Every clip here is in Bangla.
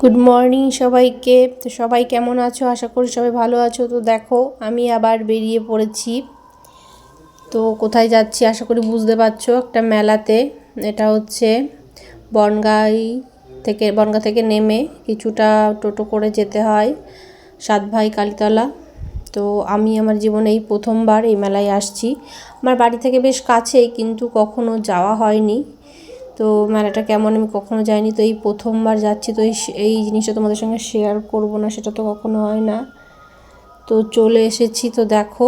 গুড মর্নিং সবাইকে। তো সবাই কেমন আছো? আশা করি সবাই ভালো আছো। তো দেখো, আমি আবার বেরিয়ে পড়েছি। তো কোথায় যাচ্ছি আশা করি বুঝতে পারছ একটা মেলাতে। এটা হচ্ছে বনগাই থেকে, বনগা থেকে নেমে কিছুটা টোটো করে যেতে হয় সাত ভাই কালীতলা। তো আমি আমার জীবনে এই প্রথমবার এই মেলায় আসছি। আমার বাড়ি থেকে বেশ কাছেই, কিন্তু কখনো যাওয়া হয়নি। তো মেলাটা কেমন আমি কখনো যাইনি, তো এই প্রথমবার যাচ্ছি, তো এই জিনিসটা তোমাদের সঙ্গে শেয়ার করব না, সেটা তো কখনো হয় না। তো চলে এসেছি, তো দেখো,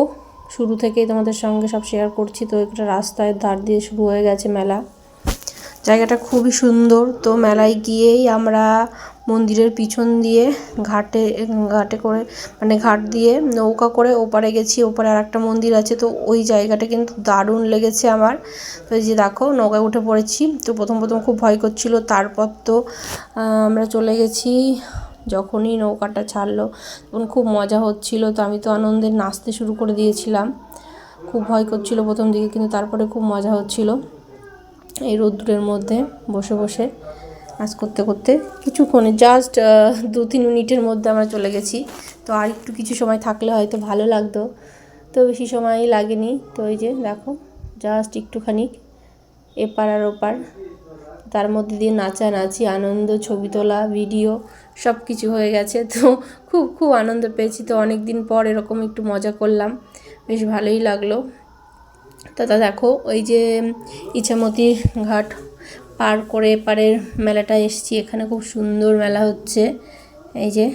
শুরু থেকেই তোমাদের সঙ্গে সব শেয়ার করছি, তো একটা রাস্তায় ধার দিয়ে শুরু হয়ে গেছে মেলা। জায়গাটা খুবই সুন্দর। তো মেলায় গিয়েই আমরা মন্দিরের পিছন দিয়ে ঘাটে ঘাটে করে মানে ঘাট দিয়ে নৌকা করে ওপারে গেছি। ওপারে আর একটা মন্দির আছে, তো ওই জায়গাটা কিন্তু দারুণ লেগেছে আমার। তো যে দেখো, নৌকায় উঠে পড়েছি। তো প্রথম প্রথম খুব ভয় করছিল। তারপর তো আমরা চলে গেছি যখনই নৌকাটা ছাড়লো। তখন খুব মজা হচ্ছিল। তো আমি তো আনন্দে নাচতে শুরু করে দিয়েছিলাম। খুব ভয় করছিল প্রথম দিকে, কিন্তু তারপরে খুব মজা হচ্ছিল। এই রোদ্দুরের মধ্যে বসে বসে কাজ করতে করতে কিছুক্ষণে জাস্ট দু তিন মিনিটের মধ্যে আমরা চলে গেছি। তো আর একটু কিছু সময় থাকলে হয়তো ভালো লাগতো। তো বেশি সময় লাগেনি। তো ওই যে দেখো জাস্ট একটুখানি এপার আর ওপার। তার মধ্যে দিয়ে নাচানাচি আনন্দ, ছবি তোলা ভিডিও সব কিছু হয়ে গেছে। তো খুব খুব আনন্দ পেয়েছি। তো অনেক দিন পর এরকম একটু মজা করলাম। বেশ ভালোই লাগল। দাদা, দেখো, ওই যে ইছামতি ঘাট পার করে এপারের মেলাটা এসছি। এখানে খুব সুন্দর মেলা হচ্ছে। এই যে,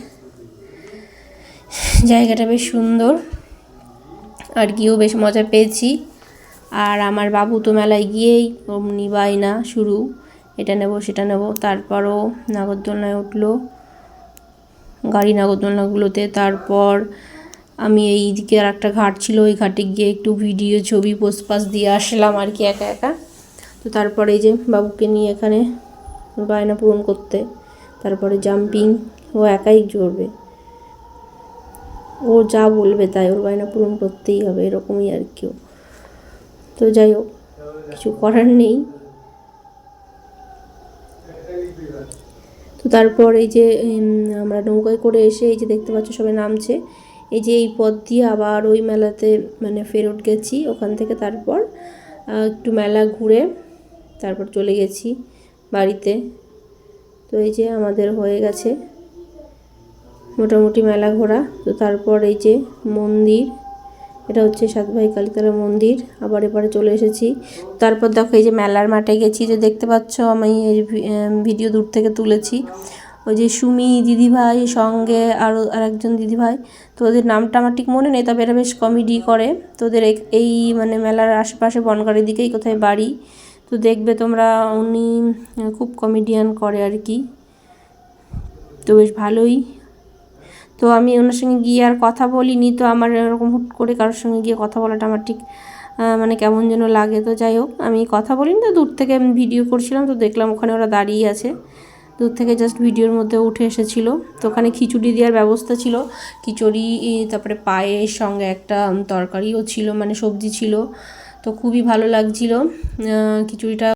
জায়গাটা বেশ সুন্দর। আর গিয়েও বেশ মজা পেয়েছি। আর আমার বাবু তো মেলায় গিয়েই অমনি বায়না শুরু। এটা নেব, সেটা নেব। তারপরও নাগরদোলনায় উঠল। গাড়ি নাগরদোলনাগুলোতে। তারপর আমি এই দিকে আর একটা ঘাট ছিল, ওই ঘাটে গিয়ে একটু ভিডিও ছবি পোস্ট পাস দিয়ে আসলাম আর কি একা একা। তো তারপরে এই যে বাবুকে নিয়ে এখানে বায়না পূরণ করতে, তারপরে জাম্পিং ও একাই জড়বে। ও যা বলবে তাই, ওর বায়না পূরণ করতেই হবে, এরকমই আর কেউ তো যাই হোক, কিছু করার নেই। তো তারপর এই যে আমরা নৌকায় করে এসে এই যে দেখতে পাচ্ছ সবাই নামছে এই যে এই পথ দিয়ে আবার ওই মেলাতে মানে ফেরত গেছি, ওখান থেকে তারপর একটু মেলা ঘুরে তারপর চলে গেছি বাড়িতে। তো এই যে আমাদের হয়ে গেছে মোটামুটি মেলা ঘোরা। তো তারপর এই যে মন্দির, এটা হচ্ছে সাতভাই কালীতলা মন্দির, আবার এবারে চলে এসেছি। তারপর দেখো এই যে মেলার মাঠে গেছি, যে দেখতে পাচ্ছ আমি এই ভিডিও দূর থেকে তুলেছি। ওই যে সুমি দিদিভাই সঙ্গে আরও আরেকজন দিদিভাই, তো ওদের নামটা আমার ঠিক মনে নেই, তবে এরা বেশ কমেডি করে। তোদের এই মানে মেলার আশেপাশে বনগাড়ির দিকেই কোথায় বাড়ি, তো দেখবে তোমরা উনি খুব কমেডিয়ান করে আর কি। তো বেশ ভালোই। তো আমি ওনার সঙ্গে গিয়ে আর কথা বলিনি, তো আমার এরকম হুট করে কারোর সঙ্গে গিয়ে কথা বলাটা আমার ঠিক মানে কেমন যেন লাগে। তো যাই হোক, আমি কথা বলিনি, তো দূর থেকে ভিডিও করছিলাম, তো দেখলাম ওখানে ওরা দাঁড়িয়ে আছে। দূর থেকে জাস্ট ভিডিওর মধ্যে উঠে এসেছিল। তো ওখানে খিচুড়ি দেওয়ার ব্যবস্থা ছিল। খিচুড়ি তারপরে পায়ের সঙ্গে একটা তরকারিও ছিল মানে সবজি ছিল। তো খুবই ভালো লাগছিল। খিচুড়িটা